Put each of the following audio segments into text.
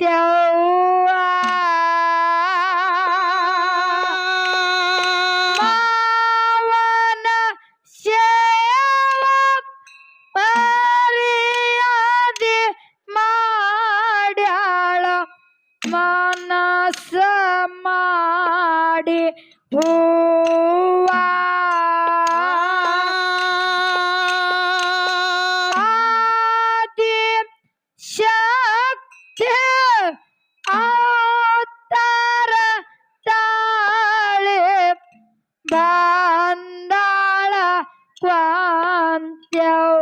त्या 关掉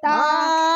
到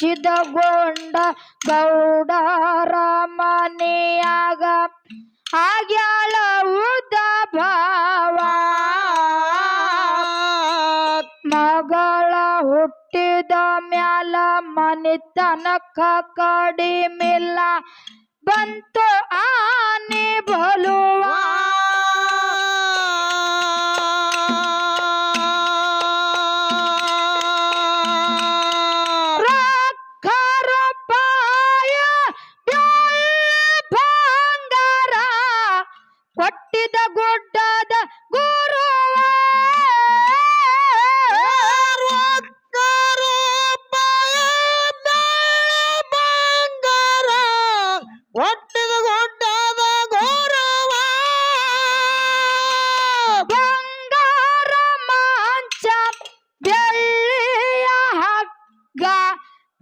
ಸಿದ್ಧಗೊಂಡ ಗೌಡರಾಮನೆಯಾಗ ಆಗ್ಯಾಳ ಉದ್ದ ಭಾವ. ಮಗಳ ಹುಟ್ಟಿದ ಮ್ಯಾಲ ಮನಿತನಕ ಕಡಿಮಿಲ್ಲ. ಬಂತು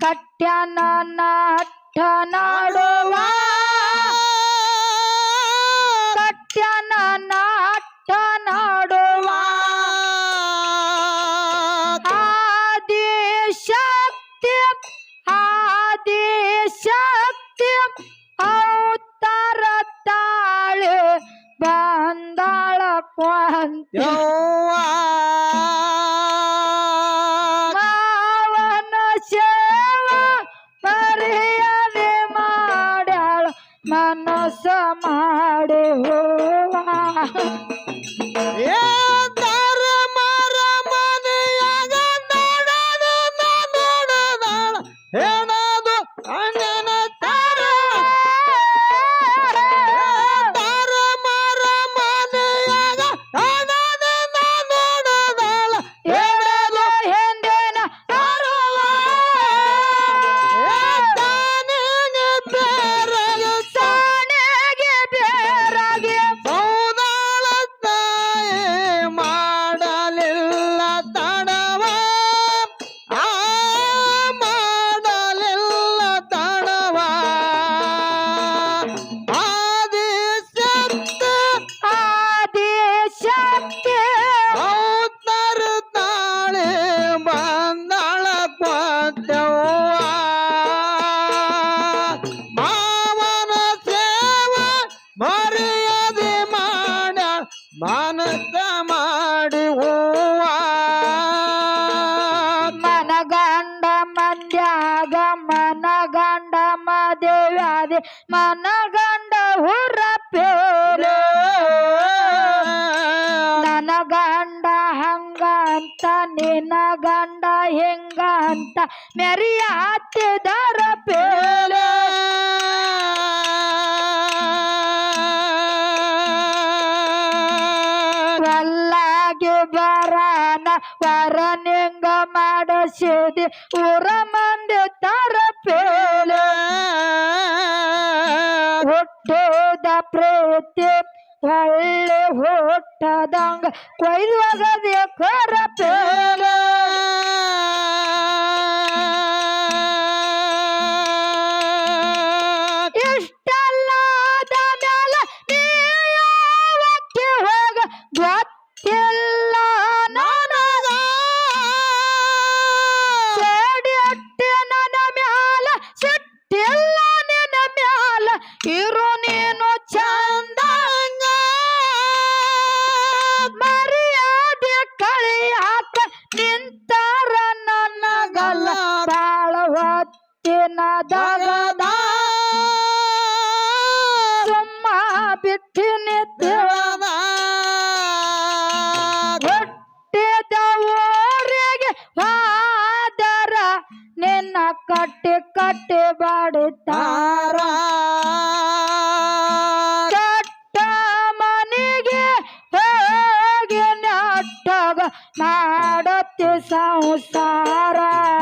ಕಟ್ಯಾನ ನಾಟ ನಾಡುವ ಕಟ್ಯಾನ ನಾಟ ನಾಡುವ ಆದಿ ಶಕ್ತಿ ಅವತಾರ ತಾಳೆ ಬಂದಾಳ ಕೊಂತ ಮೋಸ ಹೋವಾ. ದೇವ್ಯಾದಿ ಮನಗಂಡ ಹುರಪ್ಪೇಳು ನನ ಗಂಡ ಹಂಗಂತ ನಿನ್ನ ಗಂಡ ಹೆಂಗಂತ, ಮೆರಿಯಾತಿದರ ಪೇಳು ಬರನ ಬರಾನ ವರನಿಂಗ ಮಾಡಿಸಿದಿ ಊರ ಹುಟ್ಟೋದ ಪ್ರೀತಿ ಹೊಳ್ಳೆ ಹುಟ್ಟದಂಗ ಕೊಯ್ದು ಹೋಗಬೇಕಾರ ಪ್ರೇಮ ಸಾರಾ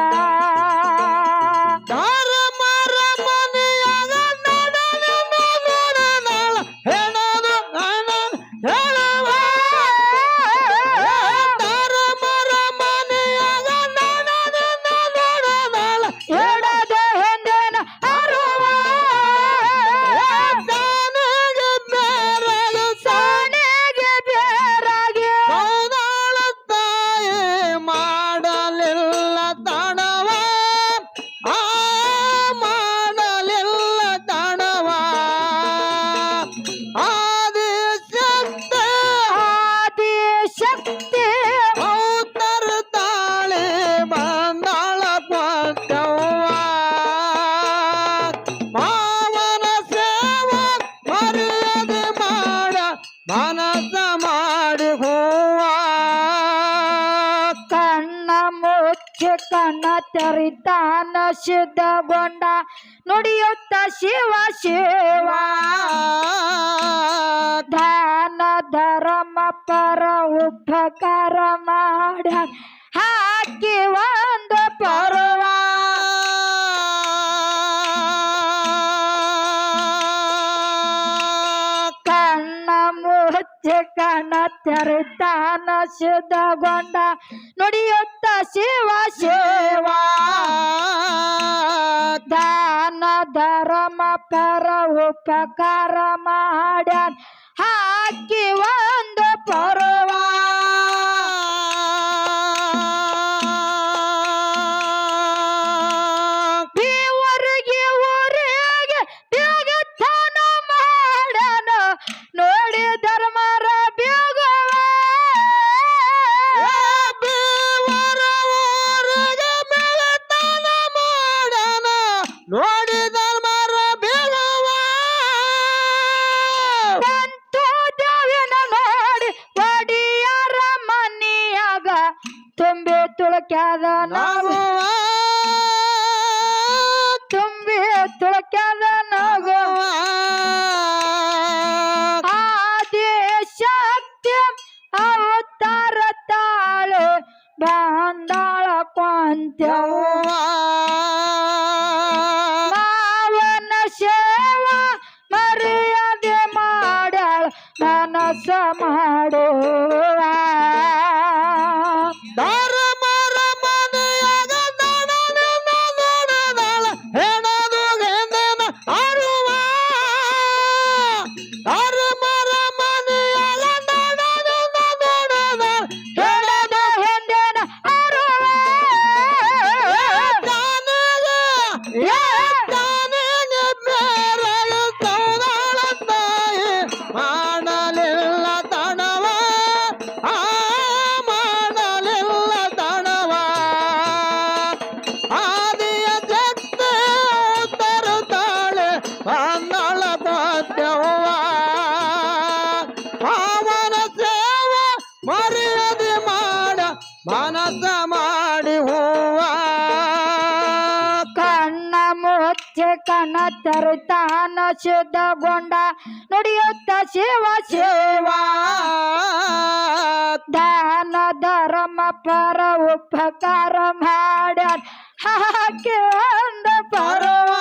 ಸಿದ್ಧಗೊಂಡ ನುಡಿಯುತ್ತ ಶಿವ ಶಿವ. ಧ್ಯಾನ ಧರ್ಮ ಪರ ಉಪಕಾರ ಮಾಡ ಹಾಕಿ ಒಂದು ಪರ್ವ. ಕಣ್ಣ ಮುಚ್ಚಿ ಕಣ ತೆರೆತಾನ ಸಿದ್ಧಗೊಂಡ ನುಡಿಯುತ್ತ ಶಿವ ಶಿವ ದಾನ ಧರ್ಮ ಪರ ಉಪಕಾರ ಮಾಡ್ಯಾನ್. ಹಾಕಿ ಒಂದು ಪರ್ವ. ಮರ್ಯಾದೆ ಮಾಡ ಮನಸ ಮಾಡಿ ಹೂವ. ಕಣ್ಣ ಮುಚ್ಚೆ ಕಣ ತರುತ್ತಾನ ಶುದ್ಧಗೊಂಡ, ನುಡಿಯುತ್ತ ಶಿವ ಶಿವ ದಾನ, ಧರ್ಮ, ಪರ, ಉಪಕಾರ ಮಾಡ್ಯಾನ. ಹಾಕಿ ಒಂದು ಪರ್ವ.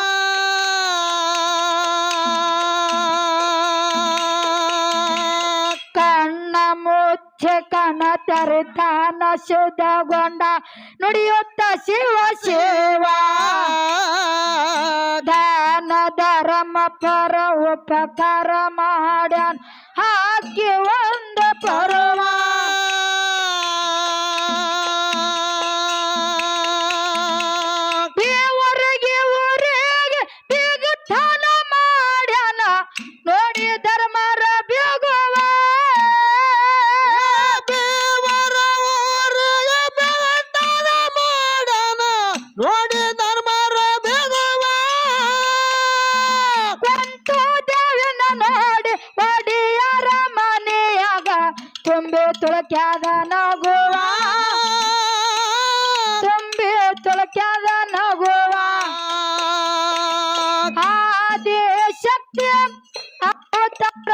ಕಣ ತರುತ್ತಾನ ಶುದ್ಧಗೊಂಡ ನುಡಿಯುತ್ತ ಶಿವ ಶಿವ ದಾನ ಧರ್ಮ ಪರ ಉಪಕಾರ ಮಾಡ್ಯಾನ್. ಹಾಕಿ ಒಂದು ಪರ್ವ ಕುಂತು ದೇವಿನ ನೋಡಿ ಒಡಿಯರ ಮನೆಯಾಗ. ತುಂಬಿ ತುಳಕ್ಯಾದ ನಗುವ. ತುಂಬಿ ತುಳಕ್ಯಾದ ನಗುವ. ಆದಿ ಶಕ್ತಿ ಅವತಾರ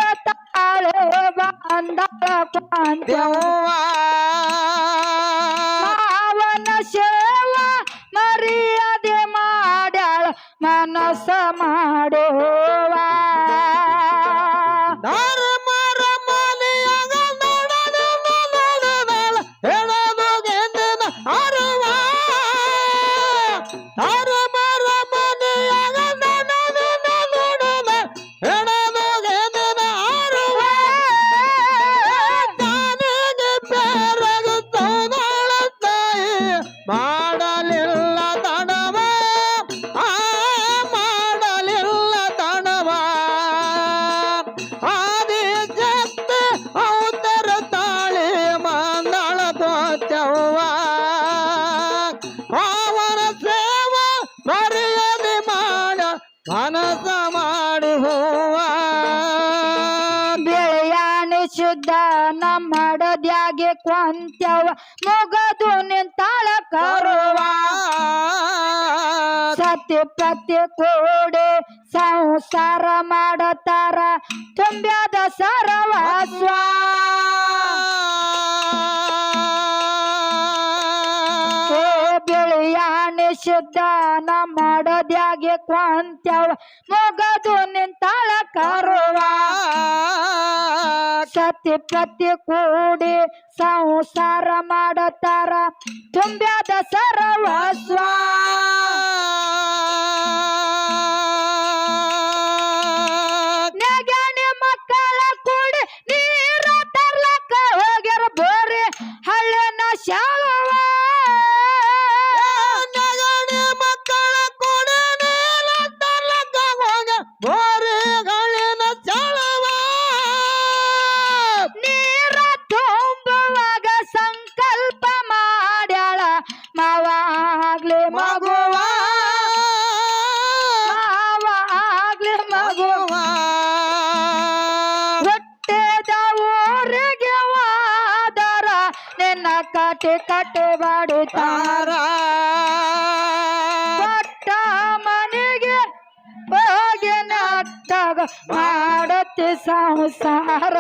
ಮನಸ ಮಾಡಿ ಬೆಳೆಯಾನೆ ಶುದ್ಧ ನಮ್ಮ ದ್ಯಾಗೆ ಕೊಂತ್ಯವ. ಮುಗದು ನಿಂತಾಳ ಕರುವ. ಸತ್ಯ ಪತ್ಯ ಕೂಡೆ ಸಂಸಾರ ಮಾಡತಾರ. ತುಂಬ್ಯಾದ ಸರವಸ್ವಾ ದಾನ ಮಾಡೋದ್ಯಾಗೆ ಕ್ವಾಂತ್ಯವ ಮೊಗದು ನಿಂತಾಳ ಕರುವ. ಸತಿ ಪ್ರತಿ ಕೂಡಿ ಸಂಸಾರ ಮಾಡತಾರ. ತುಂಬ್ಯಾದ ಸರವಸ್ವಾ ಕಟ್ಟು ಮಾಡುತ್ತಾರ ಪಟ್ಟ ಮನೆಗೆ ಹೋಗಿ ನಾಟಕ ಮಾಡುತ್ತೆ ಸಂಸಾರ.